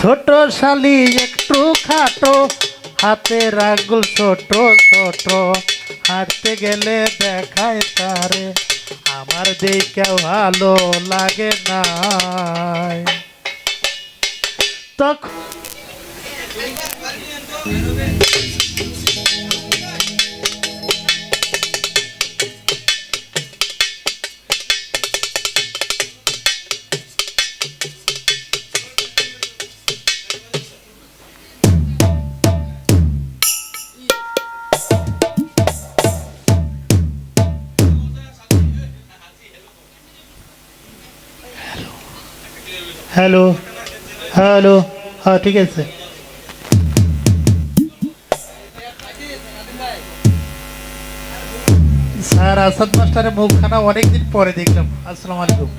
ছোট শালি একটু খাটো, হাতে রাগুল ছোট ছোট। হাঁটতে গেলে দেখায় তারে, আমার দেখে ভালো লাগে না তখন হ্যালো হ্যালো হ্যাঁ ঠিক আছে. স্যার আসাদ মাস্টারের মুখখানা অনেকদিন পরে দেখলাম। আসসালামু আলাইকুম।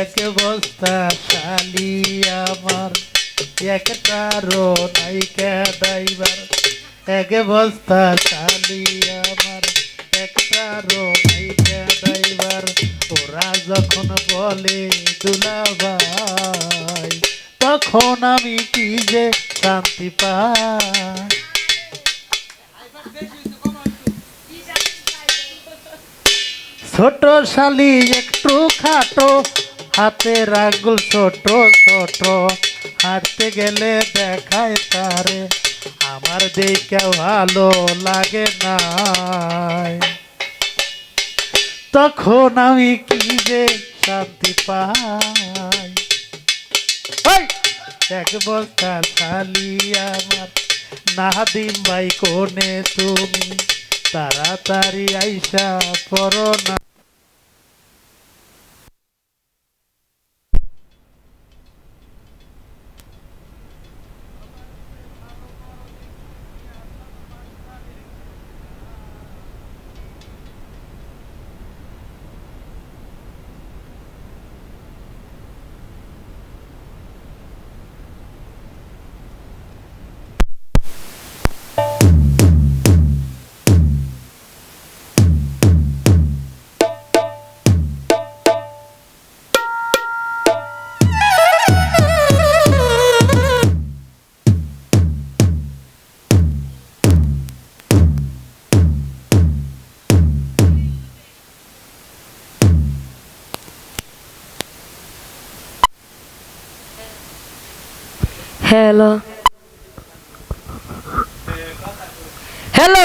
এক বস্তা শালি আমার। একটারও নাইকা ড্রাইভার এক বস্তা শালি আমার। একটারও নাইকা ড্রাইভার ওরা যখন বলে দুলাভাই, তখন আমি কি যে শান্তি পাই? ছোট শালি একটু খাটো হাতে রাগুল ছোট ছোট। হাঁটতে গেলে দেখায় তারে, আমার দেখে ভালো লাগে না তখন আমি কি যে শান্তি পাই! এক বস্তা শালি আমার। নাহাদিম ভাই কোনে তুমি? তাড়াতাড়ি আইসা পড়ো না। Hello hello